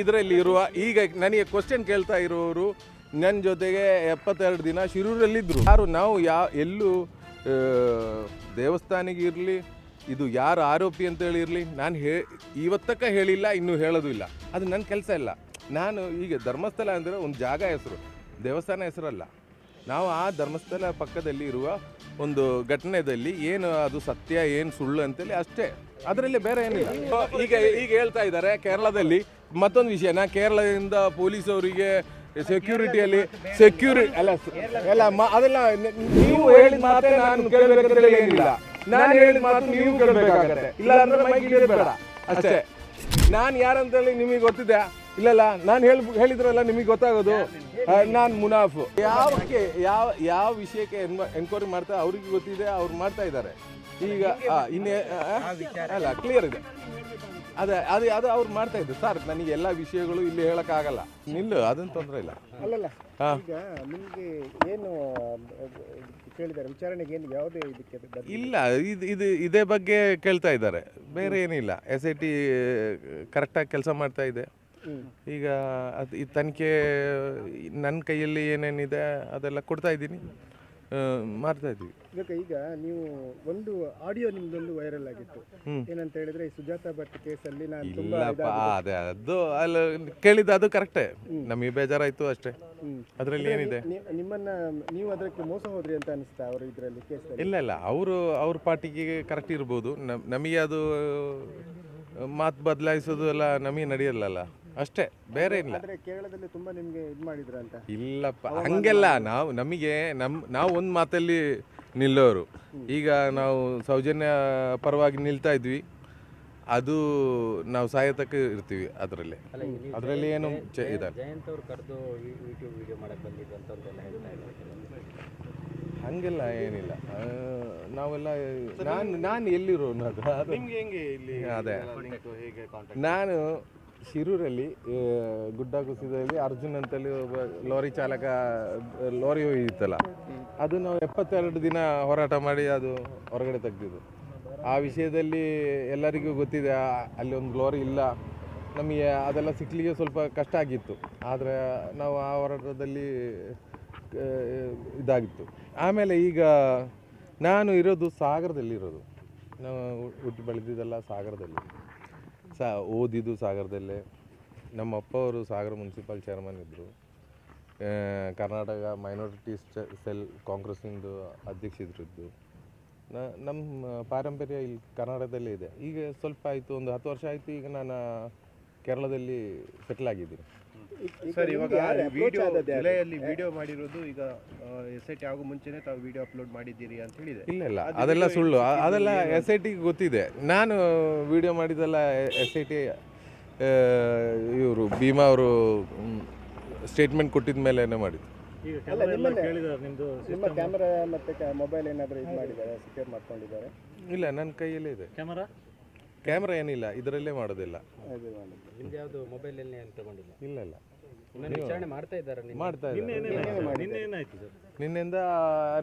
ಇದರಲ್ಲಿ ಇರುವ ಈಗ ನನಗೆ ಕ್ವಶನ್ ಕೇಳ್ತಾ ಇರುವವರು ನನ್ನ ಜೊತೆಗೆ ಎಪ್ಪತ್ತೆರಡು ದಿನ ಶಿರೂರಲ್ಲಿದ್ದರು ಯಾರು ನಾವು ಯಾ, ಎಲ್ಲೂ ದೇವಸ್ಥಾನಿಗಿರಲಿ ಇದು ಯಾರು ಆರೋಪಿ ಅಂತೇಳಿ ಇರಲಿ, ನಾನು ಹೇ, ಇವತ್ತಕ್ಕ ಹೇಳಿಲ್ಲ, ಇನ್ನೂ ಹೇಳೋದು ಇಲ್ಲ. ಅದು ನನ್ನ ಕೆಲಸ ಇಲ್ಲ. ನಾನು ಈಗ ಧರ್ಮಸ್ಥಳ ಅಂದರೆ ಒಂದು ಜಾಗ ಹೆಸರು, ದೇವಸ್ಥಾನ ಹೆಸರಲ್ಲ. ನಾವು ಆ ಧರ್ಮಸ್ಥಳ ಪಕ್ಕದಲ್ಲಿ ಇರುವ ಒಂದು ಘಟನೆಯಲ್ಲಿ ಏನು ಅದು ಸತ್ಯ, ಏನು ಸುಳ್ಳು ಅಂತೇಳಿ ಅಷ್ಟೇ. ಅದರಲ್ಲಿ ಬೇರೆ ಏನಿಲ್ಲ. ಈಗ ಈಗ ಹೇಳ್ತಾ ಇದ್ದಾರೆ, ಕೇರಳದಲ್ಲಿ ಮತ್ತೊಂದು ವಿಷಯ ನಾ ಕೇರಳದಿಂದ ಪೊಲೀಸ್ ಅವರಿಗೆ ಸೆಕ್ಯೂರಿಟಿಯಲ್ಲಿ ಸೆಕ್ಯೂರಿ ಅಲ್ಲ ಅಲ್ಲ ಅದೆಲ್ಲ ನೀವು ಹೇಳಿದ ಮಾತ್ರ ನಾನು ಕೇಳಬೇಕಂತ ಏನಿಲ್ಲ. ನಾನು ಹೇಳಿದ ಮಾತು ನೀವು ಕೇಳಬೇಕಾಗತ್ತೆ. ಇಲ್ಲ ಅಂದ್ರೆ ಮೈಕ್ ಬೇಡ. ಅಷ್ಟೇ. ನಾನು ಯಾರಂತೇಳಿ ನಿಮಗೆ ಗೊತ್ತಿದೆ? ಇಲ್ಲಲ್ಲ ನಾನು ಹೇಳಿ ಹೇಳಿದ್ರಲ್ಲ ನಿಮಗೆ ಗೊತ್ತಾಗೋದು. ನಾನು ಮುನಾಫ್. ಯಾವಕ್ಕೆ ಯಾವ ಯಾವ ವಿಷಯಕ್ಕೆ ಎನ್ಕ್ವೈರಿ ಮಾಡ್ತಾ ಅವ್ರಿಗೆ ಗೊತ್ತಿದೆ ಅವ್ರು ಮಾಡ್ತಾ ಇದ್ದಾರೆ. ಈಗ ಇನ್ನೇ ಅಲ್ಲ ಕ್ಲಿಯರ್ ಇದೆ. ಅದೇ ಅದು ಅದು ಅವ್ರು ಮಾಡ್ತಾ ಇದ್ರು. ಸರ್ ನನಗೆ ಎಲ್ಲ ವಿಷಯಗಳು ಇಲ್ಲಿ ಹೇಳಕ್ಕಾಗಲ್ಲ. ನಿಲ್ಲು ಅದನ್ನು ತೊಂದರೆ ಇಲ್ಲ. ಅಲ್ಲಲ್ಲ ಹಾ. ಈಗ ನಿಮ್ಗೆ ಏನು ಕೇಳಿದ್ದಾರೆ ವಿಚಾರಣೆಗೆ ಏನು ಯಾವುದೇ ಇದಕ್ಕೆ? ಇಲ್ಲ ಇದು ಇದು ಇದೇ ಬಗ್ಗೆ ಕೇಳ್ತಾ ಇದ್ದಾರೆ. ಬೇರೆ ಏನಿಲ್ಲ. ಎಸ್ ಐ ಟಿ ಕರೆಕ್ಟಾಗಿ ಕೆಲಸ ಮಾಡ್ತಾ ಇದೆ. ಈಗ ಅದು ಈ ತನಿಖೆ ನನ್ನ ಕೈಯಲ್ಲಿ ಏನೇನಿದೆ ಅದೆಲ್ಲ ಕೊಡ್ತಾ ಇದ್ದೀನಿ. ಮಾಡ್ತಾ ಇದ್ವಿ. ಇದಕ್ಕೆ ಈಗ ನೀವು ಒಂದು ಆಡಿಯೋ ನಿಮ್ದೊಂದು ವೈರಲ್ ಆಗಿತ್ತು. ಏನಂತ ಹೇಳಿದ್ರೆ ಈ ಸುಜಾತ ಭಟ್ ಕೇಸಲ್ಲಿ ನಾನು ತುಂಬಾ ಇಲ್ಲಪ್ಪ ಅದೇ ಅದು ಅಲ್ಲಿ ಕೇಳಿದ್ದು ಅದು ಕರೆಕ್ಟೇ ನಮಗೆ ಬೇಜಾರಾಯ್ತು ಅಷ್ಟೇ. ಅದರಲ್ಲಿ ಏನಿದೆ? ನಿಮ್ಮನ್ನ ನೀವು ಅದಕ್ಕೆ ಮೋಸ ಹೋದ್ರಿ ಅಂತ ಅನಿಸ್ತಾ ಅವರು ಇದರಲ್ಲಿ ಕೇಸಲ್ಲಿ? ಇಲ್ಲ ಇಲ್ಲ. ಅವರು ಅವ್ರ ಪಾರ್ಟಿಗೆ ಕರೆಕ್ಟ್ ಇರ್ಬೋದು. ನಮ್ ನಮಗೆ ಅದು ಮಾತು ಬದಲಾಯಿಸೋದು ಎಲ್ಲ ನಮಗೆ ನಡೆಯಲ್ಲಲ್ಲ. ಅಷ್ಟೇ ಬೇರೆ ಇಲ್ಲ. ಆದ್ರೆ ಕೇರಳದಲ್ಲಿ ತುಂಬಾ ನಿಮ್ಗೆ ಇದು ಮಾಡಿದ್ರ ಅಂತ ಇಲ್ಲಪ್ಪ ಹಂಗೆಲ್ಲ ನಾವು ನಮಗೆ ನಮ್ ನಾವು ಒಂದು ಮಾತಲ್ಲಿ ನಿಲ್ಲೋರು. ಈಗ ನಾವು ಸೌಜನ್ಯ ಪರವಾಗಿ ನಿಲ್ತಾ ಇದ್ವಿ ಅದು ನಾವು ಸಾಯತಕ್ಕ ಇರ್ತೀವಿ ಅದರಲ್ಲಿ. ಅದರಲ್ಲಿ ಏನು ಚೆ- ಇದೆ ಜಯಂತ್ ಅವ್ರು ಕರೆದು ಯೂಟ್ಯೂಬ್ ವಿಡಿಯೋ ಮಾಡಕ್ ಬಂದಿದ್ದು ಅಂತ ಅಂತೆಲ್ಲ ಹೇಳ್ತಾ ಇದ್ದಾರೆ ಹಂಗೆಲ್ಲ ಏನಿಲ್ಲ. ಆ, ನಾವೆಲ್ಲ ನಾನು ನಾನು ಎಲ್ಲಿರೋನು ಅದು? ಅದು ನಿಮ್ಗೆ ಹೆಂಗೆ ಇಲ್ಲಿ ಅದೇ. ಲಿಂಕ್ ಹೇಗೆ ಕಾಂಟ್ಯಾಕ್ಟ್ ನಾನು ಶಿರೂರಲ್ಲಿ ಗುಡ್ಡ ಕುಸಿದಲ್ಲಿ ಅರ್ಜುನ್ ಅಂತಲ್ಲಿ ಒಬ್ಬ ಲಾರಿ ಚಾಲಕ, ಲಾರಿ ಹೋಗಿತ್ತಲ್ಲ ಅದು ನಾವು ಎಪ್ಪತ್ತೆರಡು ದಿನ ಹೋರಾಟ ಮಾಡಿ ಅದು ಹೊರಗಡೆ ತೆಗ್ದಿದ್ದು. ಆ ವಿಷಯದಲ್ಲಿ ಎಲ್ಲರಿಗೂ ಗೊತ್ತಿದೆ ಅಲ್ಲಿ ಒಂದು ಲಾರಿ ಇಲ್ಲ, ನಮಗೆ ಅದೆಲ್ಲ ಸಿಕ್ಲಿಕ್ಕೆ ಸ್ವಲ್ಪ ಕಷ್ಟ ಆಗಿತ್ತು. ಆದರೆ ನಾವು ಆ ಹೋರಾಟದಲ್ಲಿ ಇದಾಗಿತ್ತು. ಆಮೇಲೆ ಈಗ ನಾನು ಇರೋದು ಸಾಗರದಲ್ಲಿರೋದು. ನಾವು ಹುಟ್ಟಿ ಬೆಳೆದಿದ್ದೆಲ್ಲ ಸಾಗರದಲ್ಲಿ. ಸಾ ಓದಿದ್ದು ಸಾಗರದಲ್ಲೇ. ನಮ್ಮ ಅಪ್ಪ ಅವರು ಸಾಗರ ಮುನ್ಸಿಪಲ್ ಚೇರ್ಮನ್ ಇದ್ದರು ಕರ್ನಾಟಕ ಮೈನಾರಿಟಿ ಸೆಲ್ ಕಾಂಗ್ರೆಸ್ಸಿಂದು ಅಧ್ಯಕ್ಷರಿದ್ದು ನಮ್ಮ ಪಾರಂಪರ್ಯ ಇಲ್ಲಿ ಕರ್ನಾಟಕದಲ್ಲೇ ಇದೆ. ಈಗ ಸ್ವಲ್ಪ ಆಯಿತು, ಒಂದು ಹತ್ತು ವರ್ಷ ಆಯಿತು, ಈಗ ನಾನು ಕೇರಳದಲ್ಲಿ ಸೆಟ್ಲ್ ಆಗಿದ್ದೀನಿ. ಸರ್ ಇವಾಗ ವಿಡಿಯೋ ಜುಲೈಯಲ್ಲಿ ವಿಡಿಯೋ ಮಾಡಿರೋದು ಈಗ ಎಸ್ ಐ ಟಿ ಆಗೋ ಮುಂಚೆನೆ ತಾವು ವಿಡಿಯೋ ಅಪ್ಲೋಡ್ ಮಾಡಿದ್ದೀರಿ ಅಂತ ಹೇಳಿದೆ. ಇಲ್ಲ ಇಲ್ಲ. ಅದೆಲ್ಲ ಸುಳ್ಳು. ಅದೆಲ್ಲ ಎಸ್ ಐ ಟಿಗೆ ಗೊತ್ತಿದೆ. ನಾನು ವಿಡಿಯೋ ಮಾಡಿದ್ದೆಲ್ಲ ಎಸ್ ಐ ಟಿ ಇವರು ಭೀಮಾ ಅವರು ಸ್ಟೇಟ್ಮೆಂಟ್ ಕೊಟ್ಟಿದ ಮೇಲೆ ಮಾಡಿದ್ದು. ನಿಮ್ಮ ಕ್ಯಾಮೆರಾ ಮತ್ತೆ ಮೊಬೈಲ್ ಏನಾದ್ರು ಇದು ಮಾಡಿದ್ದಾರೆ? ಸೆಕ್ಯೂರ್ ಮಾಡ್ಕೊಂಡಿದ್ದಾರೆ? ಇಲ್ಲ ನನ್ನ ಕೈಯಲ್ಲೇ ಇದೆ. ಕ್ಯಾಮರಾ ಕ್ಯಾಮ್ರಾ ಏನಿಲ್ಲ ಇದರಲ್ಲೇ ಮಾಡೋದಿಲ್ಲ. ನಿಮ್ದು ಯಾವುದು ಏನು ತಗೊಂಡಿಲ್ಲ? ಇಲ್ಲ ಇಲ್ಲ. ಇನ್ನೊಂದು ವಿಚಾರಣೆ ಮಾಡ್ತಾ ಇದ್ದಾರೆ ನಿನ್ನೆ. ಮಾಡ್ತಾ ಇದ್ದಾರೆ. ನಿನ್ನೆಯಿಂದ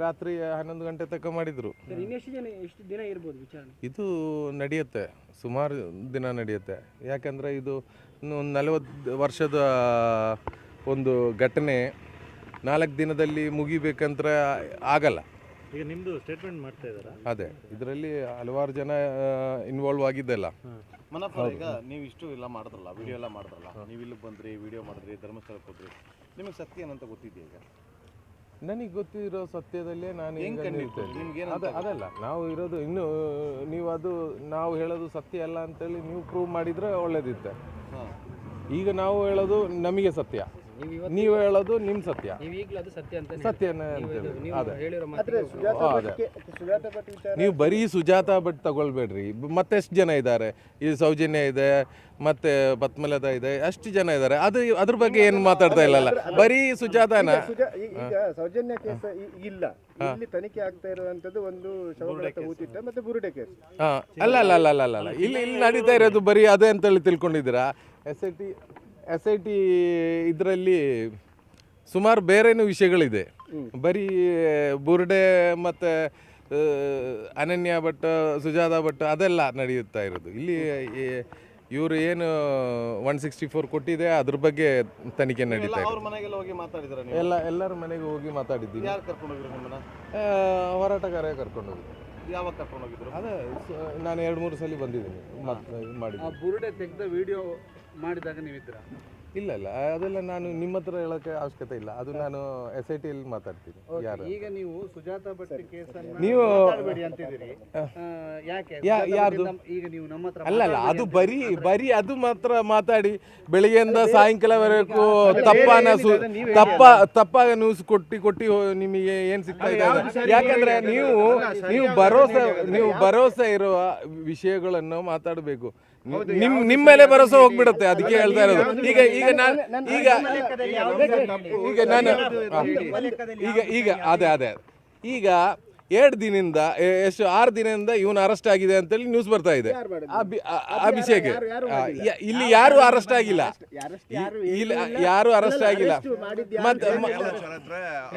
ರಾತ್ರಿ ಹನ್ನೊಂದು ಗಂಟೆ ತನಕ ಮಾಡಿದ್ರು. ಇನ್ನೆಷ್ಟು ಜನ ಎಷ್ಟು ದಿನ ಇರ್ಬೋದು ವಿಚಾರಣೆ? ಇದು ನಡೆಯುತ್ತೆ ಸುಮಾರು ದಿನ ನಡೆಯುತ್ತೆ. ಯಾಕಂದರೆ ಇದು ಒಂದು ನಲವತ್ತು ವರ್ಷದ ಒಂದು ಘಟನೆ ನಾಲ್ಕು ದಿನದಲ್ಲಿ ಮುಗಿಬೇಕಂದ್ರೆ ಆಗಲ್ಲ. ಈಗ ನಿಮ್ಮದು ಸ್ಟೇಟ್ಮೆಂಟ್ ಮಾಡ್ತಾ ಇದ್ದಾರಾ? ಅದೇ ಇದರಲ್ಲಿ ಹಲವಾರು ಜನ ಇನ್ವಾಲ್ವ್ ಆಗಿದ್ದೆಲ್ಲ. ಮನಪ್ಪ ಈಗ ನೀವು ಇಷ್ಟು ಎಲ್ಲ ಮಾಡಿದ್ರಲ್ಲ ವಿಡಿಯೋ ಎಲ್ಲ ಮಾಡಿದ್ರಲ್ಲ ನೀವು ಇಲ್ಲಿ ಬಂದ್ರಿ ವಿಡಿಯೋ ಮಾಡಿದ್ರಿ ಧರ್ಮಸ್ಥಳಕ್ಕೆ ಹೋದ್ರಿ ನಿಮಗೆ ಸತ್ಯ ಏನಂತ ಗೊತ್ತಿದೆಯಾ ಈಗ? ನನಗೆ ಗೊತ್ತಿರೋ ಸತ್ಯದಲ್ಲೇ ನಾನು ಹೆಂಗ್ ಈಗ? ನಿಲ್ತೇನೆ. ನಿಮ್ಗೇನಂತ ಅದಲ್ಲ ನಾವು ಇರೋದು ಇನ್ನು ನೀವು ಅದು ನಾವು ಹೇಳೋದು ಸತ್ಯ ಅಲ್ಲ ಅಂತೇಳಿ ನೀವು ಪ್ರೂವ್ ಮಾಡಿದ್ರೆ ಒಳ್ಳೇದಿತ್ತೆ. ಹಾಂ. ಈಗ ನಾವು ಹೇಳೋದು ನಮಗೆ ಸತ್ಯ. ನೀವು ಹೇಳೋದು ನಿಮ್ಮ ಸತ್ಯ. ನೀವು ಈಗಲೂ ಅದು ಸತ್ಯ ಸತ್ಯನೇ ನೀವು ಅದೇ. ಬರೀ ಸುಜಾತ ಭಟ್ ತಗೊಳ್ಬೇಡ್ರಿ. ಮತ್ತೆಷ್ಟು ಜನ ಇದ್ದಾರೆ? ಈ ಸೌಜನ್ಯ ಇದೆ ಮತ್ತೆ ಪದ್ಮಲತಾ ಇದೆ ಅಷ್ಟು ಜನ ಇದ್ದಾರೆ. ಅದು ಅದ್ರ ಬಗ್ಗೆ ಏನು ಮಾತಾಡ್ತಾ ಇಲ್ಲ ಬರೀ ಸುಜಾತನ? ಈಗ ಸೌಜನ್ಯ ಕೇಸ್ ಇಲ್ಲ. ಇಲ್ಲಿ ತನಿಖೆ ಆಗ್ತಾ ಇರುವಂತದ್ದು ಒಂದು ಹೂತಿಟ್ಟ ಮತ್ತೆ ಬುರುಡೆ ಕೇಸ್. ಹಾ. ಅಲ್ಲ ಅಲ್ಲ ಅಲ್ಲ ಅಲ್ಲ ಅಲ್ಲ ಇಲ್ಲಿ ಇಲ್ಲಿ ನಡೀತಾ ಇರೋದು ಬರೀ ಅದೇ ಅಂತೇಳಿ ತಿಳ್ಕೊಂಡಿದ್ದೀರಾ? S I T S I T ಇದರಲ್ಲಿ ಸುಮಾರು ಬೇರೆನೂ ವಿಷಯಗಳಿದೆ. ಬರೀ ಬುರ್ಡೆ ಮತ್ತು ಅನನ್ಯ ಭಟ್ ಸುಜಾತ ಭಟ್ ಅದೆಲ್ಲ ನಡೆಯುತ್ತಾ ಇರೋದು. ಇಲ್ಲಿ ಇವರು ಏನು ಒನ್ ಸಿಕ್ಸ್ಟಿ ಫೋರ್ ಕೊಟ್ಟಿದೆ ಅದ್ರ ಬಗ್ಗೆ ತನಿಖೆ ನಡೀತಾ ಅವ್ರ ಇದೆ. ಮನೆಗೆಲ್ಲ ಹೋಗಿ ಮಾತಾಡಿದ್ರ ನೀವು? ಎಲ್ಲ ಎಲ್ಲರ ಮನೆಗೆ ಹೋಗಿ ಮಾತಾಡಿದ್ದೀವಿ ಯಾರು ಕರ್ಕೊಂಡು ಹೋಗಿದ್ರು ನಿಮ್ಮನ್ನ? ಆ, ಹೋರಾಟಗಾರ ಕರ್ಕೊಂಡು ಹೋಗಿ ಯಾವಾಗ ಕರ್ಕೊಂಡು ಹೋಗಿದ್ರು? ಅದೇ ನಾನು ಎರಡು ಮೂರು ಸಲ ಬಂದಿದ್ದೀನಿ ಮಾಡಿದ್ದೀನಿ. ಬುರುಡೆ ತೆಗೆದ ವಿಡಿಯೋ ಮಾಡಿದಾಗ ನೀವಿದ್ರ ಇಲ್ಲ ಇಲ್ಲ. ಅದೆಲ್ಲ ನಾನು ನಿಮ್ಮ ಹತ್ರ ಹೇಳೋಕೆ ಅವಶ್ಯಕತೆ ಇಲ್ಲ. ಅದು ನಾನು ಎಸ್ ಐ ಟಿಯಲ್ಲಿ ಮಾತಾಡ್ತೀನಿ. ಯಾರು? ಈಗ ನೀವು ಸುಜಾತ ಭಟ್ ಕೇಸನ್ನ ನೀವು ಮಾತಾಡ್ಬೇಡಿ ಅಂತಿದ್ದೀರಿ. ಯಾಕೆ? ಯಾ- ಯಾರ್ದು? ಈಗ ನೀವು ನಮ್ಮ ಹತ್ರ ಅಲ್ಲ ಅಲ್ಲ ಅದು ಬರೀ ಬರೀ ಅದು ಮಾತ್ರ ಮಾತಾಡಿ. ಬೆಳಿಗ್ಗೆಯಿಂದ ಸಾಯಂಕಾಲವರೆಗೂ ತಪ್ಪಾನ ಸು ತಪ್ಪ ತಪ್ಪಾಗ ನ್ಯೂಸ್ ಕೊಟ್ಟಿ ಕೊಟ್ಟಿ ಹೋ- ನಿಮಗೆ ಏನ್ ಸಿಗ್ತಾ ಇದೆ ಅದು? ಯಾಕಂದ್ರೆ ನೀವು ನೀವು ಭರೋಸೆ ನೀವು ಭರೋಸೆ ಇರುವ ವಿಷಯಗಳನ್ನು ಮಾತಾಡಬೇಕು. ನಿಮ್ ನಿಮ್ಮ ಮೇಲೆ ಭರೋಸೆ ಹೋಗ್ಬಿಡುತ್ತೆ ಅದಕ್ಕೆ ಹೇಳ್ತಾ ಇರೋದು ಈಗ ಈಗ ನಾನು ಈಗ ಈಗ ನಾನು ಈಗ ಈಗ ಅದೇ ಅದೇ ಈಗ ಎರಡು ದಿನದಿಂದ ಎಷ್ಟು ಆರು ದಿನದಿಂದ ಇವನು ಅರೆಸ್ಟ್ ಆಗಿದೆ ಅಂತೇಳಿ ನ್ಯೂಸ್ ಬರ್ತಾ ಇದೆ ಅಭಿ- ಅಭಿಷೇಕ್ ಇಲ್ಲಿ ಯಾರು ಅರೆಸ್ಟ್ ಆಗಿಲ್ಲ ಇಲ್ಲಿ ಯಾರು ಅರೆಸ್ಟ್ ಆಗಿಲ್ಲ ಮತ್ತೆ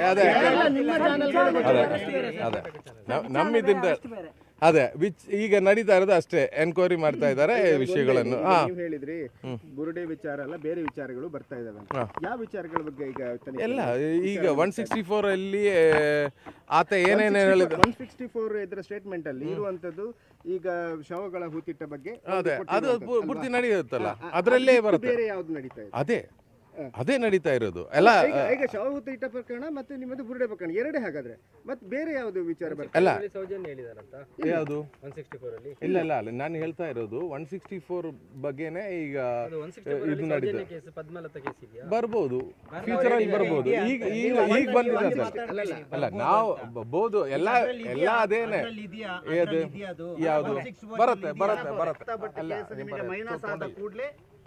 ಅದೇ ಅದೇ ಅದೇ ವಿಚ್ ಈಗ ನಡೀತಾ ಇರೋದು ಅಷ್ಟೇ. ಎನ್ಕ್ವೈರಿ ಮಾಡ್ತಾ ಇದ್ದಾರೆ ವಿಷಯಗಳನ್ನು. ಹಾ. ನೀವು ಹೇಳಿದ್ರಿ ಬುರುಡೆ ವಿಚಾರ ಅಲ್ಲ ಬೇರೆ ವಿಚಾರಗಳು ಬರ್ತಾ ಇದಾವೆ ಅಂತ. ಯಾವ ವಿಚಾರಗಳ ಬಗ್ಗೆ ಈಗ ತನಿಖೆ ಎಲ್ಲ ಈಗ ಒನ್ ಸಿಕ್ಸ್ಟಿ ಫೋರ್ ಅಲ್ಲಿ ಆತ ಏನೇನು ಹೇಳಿದ ಒನ್ ಸಿಕ್ಸ್ಟಿ ಫೋರ್ ಇದರ ಸ್ಟೇಟ್ಮೆಂಟ್ ಅಲ್ಲಿ ಇರುವಂತದ್ದು ಈಗ ಶವಗಳ ಹೂತಿಟ್ಟ ಬಗ್ಗೆ ಅದೇ ಅದು ಪೂ- ಪೂರ್ತಿ ನಡೆಯುತ್ತಲ್ಲ? ಅದರಲ್ಲೇ ಬರುತ್ತೆ. ಬೇರೆ ಯಾವ್ದು ನಡೀತಾ ಇದೆ? ಅದೇ ಅದೇ ನಡೀತಾ ಇರೋದು. ಅಲ್ಲ ಈಗ ಈಗ ಶವ ಹೂತ ಇಟ್ಟ ಪ್ರಕರಣ ಮತ್ತೆ ನಿಮ್ಮದು ಬುರುಡೆ ಪ್ರಕರಣ ಎರಡೇ ಹಾಗಾದ್ರೆ. ಮತ್ತೆ ಬೇರೆ ಯಾವುದು ವಿಚಾರ ಇಲ್ಲ ಅಲ್ಲ. ಸೌಜನ್ಯ ಹೇಳಿದಾರಂತ? ಯಾವುದು? ಒನ್ ಸಿಕ್ಸ್ಟಿ ಫೋರ್ ಅಲ್ಲಿ. ಇಲ್ಲ ಇಲ್ಲ ಅಲ್ಲ ನಾನು ಹೇಳ್ತಾ ಇರೋದು ಒನ್ ಸಿಕ್ಸ್ಟಿ ಫೋರ್ ಬಗ್ಗೆನೆ ಈಗ ಇದು ನಡೀತದೆ. ಪದ್ಮಲತಾ ಕೇಸ್ ಇದೆಯಾ? ಬರ್ಬೋದು. ಫ್ಯೂಚರ್ ಅಲ್ಲಿ ಬರ್ಬೋದು. ಈಗ ಈಗ ಈಗ ಬಂದಿದೆ ಅಲ್ಲ ನಾವು ಬಹುದು ಎಲ್ಲ ಎಲ್ಲ ಅದೇನೆ. ಯಾವುದು? ಬರುತ್ತೆ ಬರುತ್ತೆ ಬರುತ್ತೆ. ಅಲ್ಲ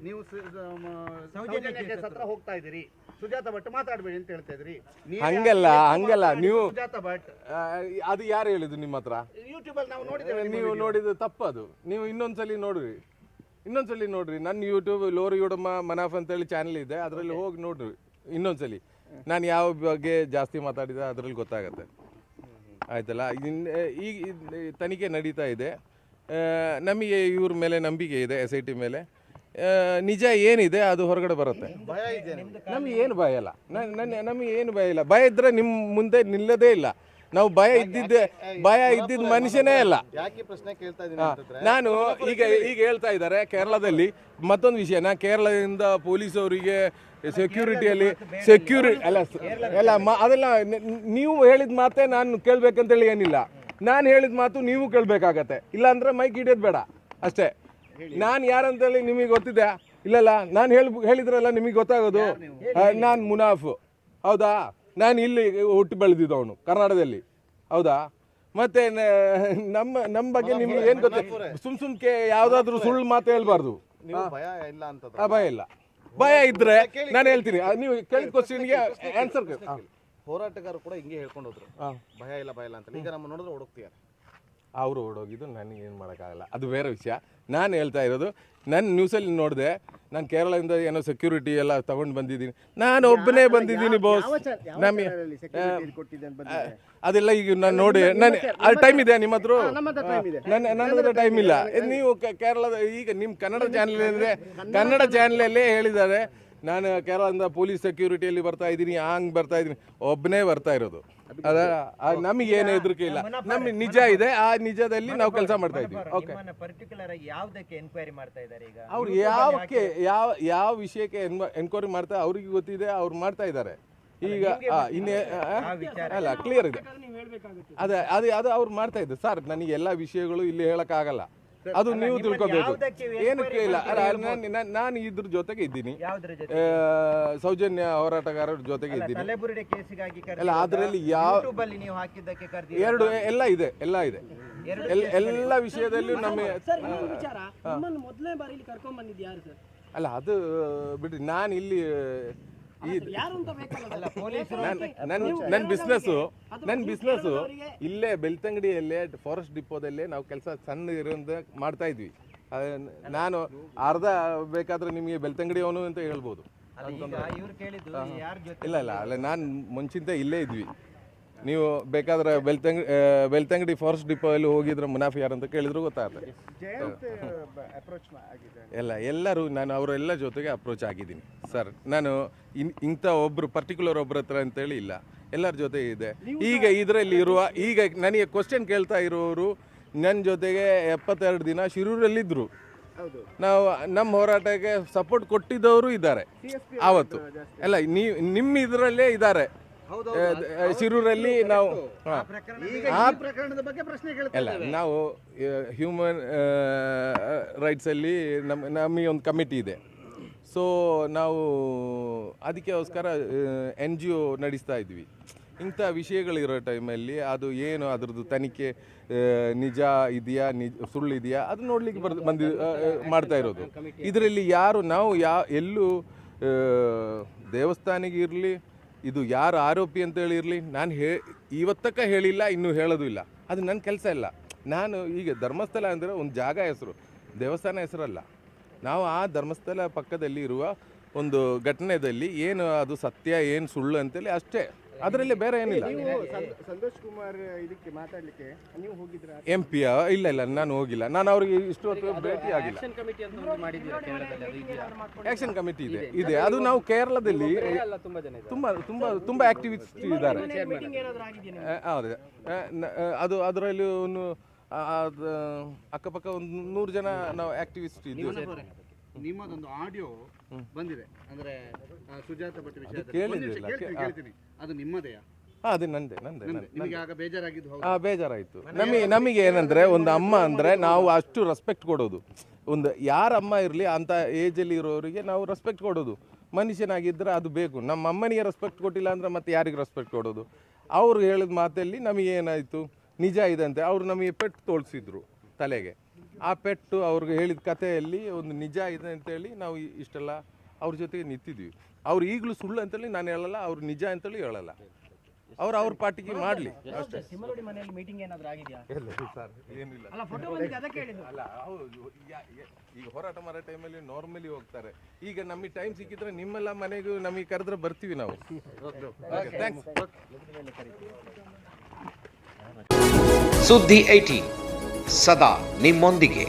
ನೀವು ಸು- ಮ- ಸೌಜನ್ಯ ಹತ್ರ ಹೋಗ್ತಾ ಇದ್ದೀರಿ. ಸುಜಾತ ಭಟ್ ಮಾತಾಡ್ಬೇಡಿ ಅಂತ ಹೇಳ್ತಾ ಇದ್ರಿ ಹಂಗಲ್ಲ ಹಂಗಲ್ಲ. ನೀವು ಸುಜಾತ ಭಟ್. ಅದು ಯಾರು ಹೇಳಿದ್ದು ನಿಮ್ಮ ಹತ್ರ? ಯೂಟ್ಯೂಬ್ ಅಲ್ಲಿ ನಾವು ನೋಡಿದ್ದೇವೆ ನೀವು ನೋಡಿದ್ದು ತಪ್ಪದು ನೀವು ಇನ್ನೊಂದ್ಸಲಿ ನೋಡ್ರಿ. ಇನ್ನೊಂದ್ಸಲಿ ನೋಡ್ರಿ. ನನ್ನ ಯೂಟ್ಯೂಬ್ ಲೋರ್ ಯುಡಮ್ಮ ಮನಾಫ್ ಅಂತೇಳಿ ಚಾನಲ್ ಇದೆ. ಅದರಲ್ಲಿ ಹೋಗಿ ನೋಡ್ರಿ. ಇನ್ನೊಂದ್ಸಲಿ. ನಾನು ಯಾವ ಬಗ್ಗೆ ಜಾಸ್ತಿ ಮಾತಾಡಿದೆ ಅದರಲ್ಲಿ ಗೊತ್ತಾಗತ್ತೆ. ಆಯ್ತಲ್ಲ? ಈಗ ತನಿಖೆ ನಡೀತಾ ಇದೆ. ನಮಗೆ ಇವ್ರ ಮೇಲೆ ನಂಬಿಕೆ ಇದೆ ಎಸ್ ಐ ಟಿ ಮೇಲೆ. ನಿಜ ಏನಿದೆ ಅದು ಹೊರಗಡೆ ಬರುತ್ತೆ. ನಮಗೆ. ಏನು ಭಯ ಇಲ್ಲ. ನಮ್ಗೆ ನನ್ನ ನಮಗೆ ಏನು ಭಯ ಇಲ್ಲ. ಭಯ ಇದ್ರೆ ನಿಮ್ಮ ಮುಂದೆ ನಿಲ್ಲದೇ ಇಲ್ಲ. ನಾವು ಭಯ ಇದ್ದಿದ್ದೆ ಭಯ ಇದ್ದಿದ್ದ ಮನುಷ್ಯನೇ ಅಲ್ಲ ನಾನು ಈಗ ಈಗ ಹೇಳ್ತಾ ಇದ್ದಾರೆ ಕೇರಳದಲ್ಲಿ ಮತ್ತೊಂದು ವಿಷಯ. ನಾ ಕೇರಳದಿಂದ ಪೊಲೀಸ್ ಅವರಿಗೆ ಸೆಕ್ಯೂರಿಟಿಯಲ್ಲಿ ಸೆಕ್ಯೂರಿ ಅಲ್ಲ ಎಲ್ಲ ಅದೆಲ್ಲ ನೀವು ಹೇಳಿದ ಮಾತೇ ನಾನು ಕೇಳ್ಬೇಕಂತೇಳಿ ಏನಿಲ್ಲ. ನಾನು ಹೇಳಿದ ಮಾತು ನೀವು ಕೇಳ್ಬೇಕಾಗತ್ತೆ. ಇಲ್ಲಾಂದ್ರೆ ಮೈಕ್ ಹಿಡಿಯೋದು ಬೇಡ. ಅಷ್ಟೇ. ನಾನು ಯಾರಂತೇಳಿ ನಿಮಗೆ ಗೊತ್ತಿದೆ? ಇಲ್ಲಲ್ಲ ನಾನು ಹೇಳಿ ಹೇಳಿದ್ರಲ್ಲ ನಿಮಗೆ ಗೊತ್ತಾಗೋದು? ನಾನು ಮುನಾಫ್. ಹೌದಾ? ನಾನು ಇಲ್ಲಿ ಹುಟ್ಟು ಬೆಳೆದಿದ್ದವನು ಕರ್ನಾಟಕದಲ್ಲಿ. ಹೌದಾ? ಮತ್ತೆ ನಮ್ಮ ನಮ್ಮ ಬಗ್ಗೆ ನಿಮ್ಗೆ ಏನು ಗೊತ್ತ? ಸುಮ್ ಸುಮ್ಕೆ ಯಾವ್ದಾದ್ರು ಸುಳ್ಳು ಮಾತು ಹೇಳ್ಬಾರ್ದು. ಭಯ ಇಲ್ಲ ಅಂತ ಭಯ ಇಲ್ಲ. ಭಯ ಇದ್ರೆ ನಾನು ಹೇಳ್ತೀನಿ. ನೀವು ಕೇಳಿದ ಕ್ವಶನ್ಗೆ ಆನ್ಸರ್ ಹೋರಾಟಗಾರರು ಕೂಡ ಹಿಂಗೆ ಹೇಳ್ಕೊಂಡು ಹೋದ್ರು. ಭಯ ಇಲ್ಲ ಭಯ ಇಲ್ಲ ಅಂತ ಈಗ ನಮ್ಮ ನೋಡಿದ್ರೆ ಹುಡುಕ್ತೀಯ ಅವರು ಓಡೋಗಿದ್ದು ನನಗೆ ಏನು ಮಾಡೋಕ್ಕಾಗಲ್ಲ. ಅದು ಬೇರೆ ವಿಷಯ. ನಾನು ಹೇಳ್ತಾ ಇರೋದು ನನ್ನ ನ್ಯೂಸಲ್ಲಿ ನೋಡಿದೆ ನಾನು ಕೇರಳದಿಂದ ಏನೋ ಸೆಕ್ಯೂರಿಟಿ ಎಲ್ಲ ತಗೊಂಡು ಬಂದಿದ್ದೀನಿ. ನಾನು ಒಬ್ಬನೇ ಬಂದಿದ್ದೀನಿ ಬಾಸ್ ನಮಗೆ ಅದೆಲ್ಲ ಈಗ ನಾನು ನೋಡಿ ನಾನು ಅದು ಟೈಮ್ ಇದೆ ನಿಮ್ಮ ಹತ್ರ. ನನ್ನ ನನ್ನ ಹತ್ರ ಟೈಮ್ ಇಲ್ಲ. ನೀವು ಕೇರಳದ ಈಗ ನಿಮ್ಮ ಕನ್ನಡ ಚಾನಲ್ ಅಂದರೆ ಕನ್ನಡ ಚಾನಲಲ್ಲೇ ಹೇಳಿದ್ದಾರೆ. ನಾನು ಕೇರಳದಿಂದ ಪೊಲೀಸ್ ಸೆಕ್ಯೂರಿಟಿಯಲ್ಲಿ ಬರ್ತಾ ಇದ್ದೀನಿ ಹಂಗೆ ಬರ್ತಾ ಇದ್ದೀನಿ. ಒಬ್ಬನೇ ಬರ್ತಾ ಇರೋದು. ಅದ ನಮಗೆ ಏನು ಹೆದರಿಕೆ ಇಲ್ಲ. ನಮ್ಗೆ ನಿಜ ಇದೆ ಆ ನಿಜದಲ್ಲಿ ನಾವು ಕೆಲಸ ಮಾಡ್ತಾ ಇದ್ದೀವಿ. ಓಕೆ. ಪರ್ಟಿಕ್ಯುಲರ್ ಆಗಿ ಯಾವ್ದಕ್ಕೆ ಎನ್ಕ್ವೈರಿ ಮಾಡ್ತಾ ಇದ್ದಾರೆ ಈಗ? ಅವ್ರು ಯಾವಕ್ಕೆ ಯಾವ ಯಾವ ವಿಷಯಕ್ಕೆ ಎನ್ಕ್ವೈರಿ ಮಾಡ್ತಾ ಅವ್ರಿಗೆ ಗೊತ್ತಿದೆ ಅವ್ರು ಮಾಡ್ತಾ ಇದ್ದಾರೆ. ಈಗ ಆ, ಇನ್ನೇ ಅಲ್ಲ ಕ್ಲಿಯರ್ ಇದೆ. ಅದೇ ಅದೇ ಅದು ಅವ್ರು ಮಾಡ್ತಾ ಇದ್ದಾರೆ. ಸರ್ ನನಗೆ ಎಲ್ಲ ವಿಷಯಗಳು ಇಲ್ಲಿ ಹೇಳಕ್ಕಾಗಲ್ಲ. ಅದು ನೀವು ತಿಳ್ಕೊಬೇಕು. ಏನಕ್ಕೆ ಇಲ್ಲ. ಅಲ್ಲ ನಾನು- ಇದ್ರ ಜೊತೆಗೆ ಇದ್ದೀನಿ. ಸೌಜನ್ಯ ಹೋರಾಟಗಾರರ ಜೊತೆಗೆ ಇದ್ದೀನಿ. ಅಲ್ಲ ಅದರಲ್ಲಿ ಯಾವ ಯೂಟ್ಯೂಬ್ ಅಲ್ಲಿ ನೀವು ಹಾಕಿದ್ದಕ್ಕೆ ಕರೆದಿ ಎರಡು ಎಲ್ಲ ಇದೆ ಎಲ್ಲ ಇದೆ. ಎಲ್ಲ ವಿಷಯದಲ್ಲೂ ನಮ್ಮ ಸರ್ ಇನ್ನೊಂದು ವಿಚಾರ ನಿಮ್ಮನ್ನು ಮೊದಲನೇ ಬಾರಿ ಇಲ್ಲಿ ಕರ್ಕೊಂಡ್ ಬಂದಿದ್ದ್ಯಾರು ಸರ್? ಅಲ್ಲ ಅದು ಬಿಡ್ರಿ ನಾನು ಇಲ್ಲಿ ನನ್ನ ಬಿಸ್ನೆಸ್ಸು ನನ್ನ ಬಿಸ್ನೆಸ್ಸು ಇಲ್ಲೇ ಬೆಳ್ತಂಗಡಿಯಲ್ಲೇ ಫಾರೆಸ್ಟ್ ಡಿಪೋದಲ್ಲೇ ನಾವು ಕೆಲಸ ಸಣ್ಣ ಇರೋದು ಮಾಡ್ತಾ ಇದ್ವಿ. ನಾನು ಅರ್ಧ ಬೇಕಾದ್ರೆ ನಿಮಗೆ ಬೆಳ್ತಂಗಡಿ ಅವನು ಅಂತ ಹೇಳ್ಬೋದು. ಇಲ್ಲ ಇಲ್ಲ ಅಲ್ಲ ನಾನು ಮುಂಚಿಂದ ಇಲ್ಲೇ ಇದ್ವಿ. ನೀವು ಬೇಕಾದ್ರೆ ಬೆಳ್ತಂಗಡಿ ಬೆಳ್ತಂಗಡಿ ಫಾರೆಸ್ಟ್ ಡಿಪೋ ಅಲ್ಲಿ ಹೋಗಿದ್ರೆ ಮುನಾಫಿ ಯಾರು ಅಂತ ಕೇಳಿದ್ರು ಗೊತ್ತಾಗುತ್ತೆ. ಎಲ್ಲ ಎಲ್ಲರೂ ನಾನು ಅವರೆಲ್ಲ ಜೊತೆಗೆ ಅಪ್ರೋಚ್ ಆಗಿದ್ದೀನಿ. ಸರ್ ನಾನು ಇನ್ ಇಂಥ ಒಬ್ಬರು ಪರ್ಟಿಕ್ಯುಲರ್ ಒಬ್ಬರ ಹತ್ರ ಅಂತೇಳಿ ಇಲ್ಲ. ಎಲ್ಲರ ಜೊತೆ ಇದೆ. ಈಗ ಇದರಲ್ಲಿ ಇರುವ ಈಗ ನನಗೆ ಕ್ವಶನ್ ಕೇಳ್ತಾ ಇರೋರು ನನ್ನ ಜೊತೆಗೆ ಎಪ್ಪತ್ತೆರಡು ದಿನ ಶಿರೂರಲ್ಲಿದ್ದರು ನಾವು ನಮ್ಮ ಹೋರಾಟಕ್ಕೆ ಸಪೋರ್ಟ್ ಕೊಟ್ಟಿದ್ದವರು ಇದ್ದಾರೆ. ಆವತ್ತು. ಅಲ್ಲ ನೀವು ನಿಮ್ಮ ಇದರಲ್ಲೇ ಇದ್ದಾರೆ. ಶಿರೂರಲ್ಲಿ ನಾವು ಆ ಪ್ರಕರಣದ ಬಗ್ಗೆ ಪ್ರಶ್ನೆ ಅಲ್ಲ ನಾವು ಹ್ಯೂಮನ್ ರೈಟ್ಸಲ್ಲಿ ನಮ್ಮ ನಮಗೆ ಒಂದು ಕಮಿಟಿ ಇದೆ ಸೊ ನಾವು ಅದಕ್ಕೋಸ್ಕರ ಎನ್ ಜಿ ಒ ನಡೆಸ್ತಾ ಇದ್ವಿ ಇಂಥ ವಿಷಯಗಳಿರೋ ಟೈಮಲ್ಲಿ ಅದು ಏನು ಅದರದ್ದು ತನಿಖೆ ನಿಜ ಇದೆಯಾ ನಿಜ ಸುಳ್ಳಿದೆಯಾ ಅದು ನೋಡಲಿಕ್ಕೆ ಬರ್ ಬಂದಿ ಮಾಡ್ತಾ ಇರೋದು ಇದರಲ್ಲಿ ಯಾರು ನಾವು ಯಾ ಎಲ್ಲೂ ದೇವಸ್ಥಾನಿಗೆ ಇರಲಿ ಇದು ಯಾರು ಆರೋಪಿ ಅಂತ ಹೇಳಿರಲಿ, ನಾನು ಹೇ, ಇವತ್ತಕ್ಕ ಹೇಳಿಲ್ಲ, ಇನ್ನೂ ಹೇಳೋದು ಇಲ್ಲ. ಅದು ನನ್ನ ಕೆಲಸ ಇಲ್ಲ. ನಾನು ಈಗ ಧರ್ಮಸ್ಥಳ ಅಂದರೆ ಒಂದು ಜಾಗ ಹೆಸರು, ದೇವಸ್ಥಾನ ಹೆಸರಲ್ಲ. ನಾವು ಆ ಧರ್ಮಸ್ಥಳ ಪಕ್ಕದಲ್ಲಿ ಇರುವ ಒಂದು ಘಟನೆಯಲ್ಲಿ ಏನು ಅದು ಸತ್ಯ, ಏನು ಸುಳ್ಳು ಅಂತೇಳಿ ಅಷ್ಟೇ. ಅದರಲ್ಲಿ ಬೇರೆ ಏನಿಲ್ಲ. ಸಂತೋಷ್ ಕುಮಾರ್ ಇದಕ್ಕೆ ಮಾತಾಡ್ಲಿಕ್ಕೆ ನೀವು ಹೋಗಿದ್ರ? ಎಂ ಪಿ ಇಲ್ಲ ಇಲ್ಲ ನಾನು ಹೋಗಿಲ್ಲ. ನಾನು ಅವ್ರಿಗೆ ಇಷ್ಟು ಹೊತ್ತು ಭೇಟಿ ಆಗಿಲ್ಲ. ಆಕ್ಷನ್ ಕಮಿಟಿ ಇದೆ. ಇದೆ. ಅದು ನಾವು ಕೇರಳದಲ್ಲಿ ತುಂಬಾ ತುಂಬ ತುಂಬ ತುಂಬ ಆಕ್ಟಿವಿಸ್ಟ್ ಇದ್ದಾರೆ. ಹೌದು. ಅದು ಅದರಲ್ಲಿ ಒಂದು ಅದು ಅಕ್ಕಪಕ್ಕ ಒಂದು ನೂರು ಜನ ನಾವು ಆಕ್ಟಿವಿಸ್ಟ್ ಇದ್ದೀವಿ. ನಿಮ್ಮದೊಂದು ಆಡಿಯೋ ಬಂದಿದೆ. ಅಂದ್ರೆ ಸುಜಾತ ಭಟ್ ವಿಷಯ ಕೇಳ್ತೀನಿ, ಕೇಳ್ತೀನಿ. ಅದು ನಿಮ್ಮದೆಯಾ? ಹಾಂ ಅದು ನಂದೆ ನಂದೆ ನಿಮ್ದೆ. ನಂದೆ. ನಿಮಗೆ ಆಗ ಬೇಜಾರಾಗಿದ್ದು ಹೌದು? ಬೇಜಾರಾಯಿತು. ನಮಗೆ ನಮಗೆ ಏನಂದ್ರೆ ಒಂದು ಅಮ್ಮ ಅಂದ್ರೆ ನಾವು ಅಷ್ಟು ರೆಸ್ಪೆಕ್ಟ್ ಕೊಡೋದು. ಒಂದು ಯಾರ ಅಮ್ಮ ಇರಲಿ ಅಂಥ ಏಜಲ್ಲಿ ಇರೋರಿಗೆ ನಾವು ರೆಸ್ಪೆಕ್ಟ್ ಕೊಡೋದು. ಮನುಷ್ಯನಾಗಿದ್ದರೆ ಅದು ಬೇಕು. ನಮ್ಮ ಅಮ್ಮನಿಗೆ ರೆಸ್ಪೆಕ್ಟ್ ಕೊಟ್ಟಿಲ್ಲ ಅಂದ್ರೆ ಮತ್ತೆ ಯಾರಿಗೆ ರೆಸ್ಪೆಕ್ಟ್ ಕೊಡೋದು? ಅವ್ರು ಹೇಳಿದ ಮಾತಲ್ಲಿ ನಮಗೆ ಏನಾಯಿತು ನಿಜ ಇದೆ ಅಂತೆ. ಅವ್ರು ನಮಗೆ ಪೆಟ್ಟು ತೋರಿಸಿದ್ರು ತಲೆಗೆ. ಆ ಪೆಟ್ಟು ಅವ್ರಿಗೆ ಹೇಳಿದ ಕಥೆಯಲ್ಲಿ ಒಂದು ನಿಜ ಇದೆ ಅಂತೇಳಿ ನಾವು ಇಷ್ಟೆಲ್ಲ ಅವ್ರ ಜೊತೆಗೆ ನಿಂತಿದ್ವಿ. ಅವ್ರು ಈಗಲೂ ಸುಳ್ಳು ಅಂತೇಳಿ ನಾನು ಹೇಳಲ್ಲ ಅವ್ರು ನಿಜ ಅಂತೇಳಿ ಹೇಳಲ್ಲ. ಅವ್ರು ಅವ್ರ ಪಾಟಿಗೆ ಮಾಡಲಿ. ಅಷ್ಟೇ. ಮೀಟಿಂಗ್ ಏನಾದ್ರು ಆಗಿದೆಯಾ? ಸರ್ ಏನಿಲ್ಲ. ಅಲ್ಲ ಫೋಟೋ ಬಂದಿದೆ ಅದಕ್ಕೆ ಹೇಳಿದ್ದು. ಅಲ್ಲ ಹೌದು ಈಗ ಹೋರಾಟ ಮಾಡೋ ಟೈಮಲ್ಲಿ ನಾರ್ಮಲಿ ಹೋಗ್ತಾರೆ. ಈಗ ನಮಗೆ ಟೈಮ್ ಸಿಕ್ಕಿದ್ರೆ ನಿಮ್ಮೆಲ್ಲ ಮನೆಗೂ ನಮಗೆ ಕರೆದ್ರೆ ಬರ್ತೀವಿ ನಾವು. ಥ್ಯಾಂಕ್ಸ್ ಸುದ್ದಿ ಐಟಿ. ಸದಾ ನಿಮ್ಮೊಂದಿಗೆ.